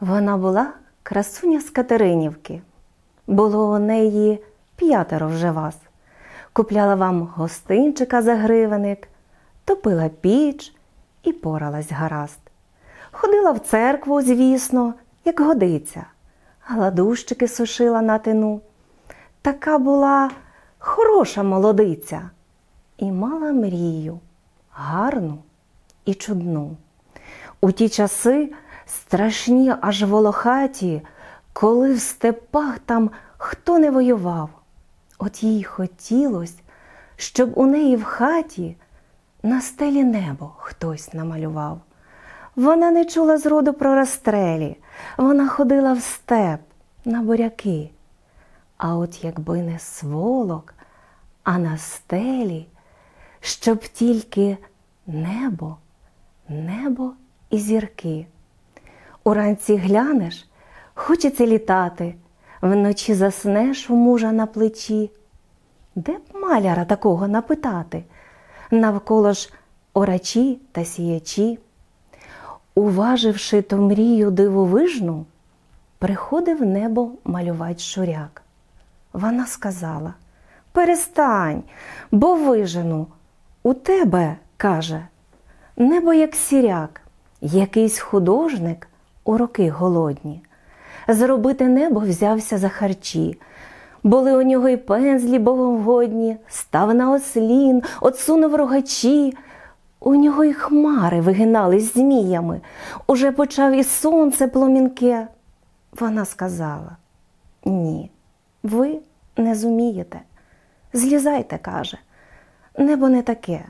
Вона була красуня з Катеринівки. Було у неї п'ятеро вже вас. Купляла вам гостинчика за гривенник, топила піч і поралась гаразд. Ходила в церкву, звісно, як годиться, гладущики сушила на тину. Така була хороша молодиця і мала мрію гарну і чудну. У ті часи страшні аж волохаті, коли в степах там хто не воював. От їй хотілось, щоб у неї в хаті на стелі небо хтось намалював. Вона не чула зроду про розстрелі, вона ходила в степ на буряки. А от якби не сволок, а на стелі, щоб тільки небо, небо і зірки. Уранці глянеш, хочеться літати, вночі заснеш у мужа на плечі. Де б маляра такого напитати? Навколо ж орачі та сіячі. Уваживши ту мрію дивовижну, приходив небо малювать шуряк. Вона сказала Перестань, бо вижену. У тебе, каже, небо як сіряк, якийсь художник у роки голодні. Зробити небо взявся за харчі. Були у нього й пензлі боговодні, став на ослін, отсунув рогачі. У нього й хмари вигинались зміями, уже почав і сонце пломінке. Вона сказала: Ні, ви не зумієте. Злізайте, каже, небо не таке.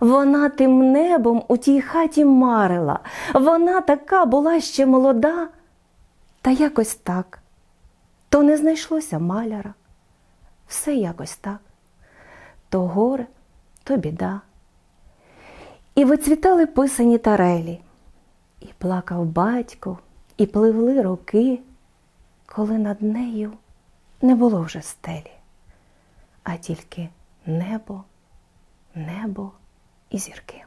Вона тим небом у тій хаті марила, вона така була ще молода, та якось так. То не знайшлося маляра, все якось так. То горе, то біда. І вицвітали писані тарелі, і плакав батько, і пливли роки, коли над нею не було вже стелі, а тільки небо, небо і зірки.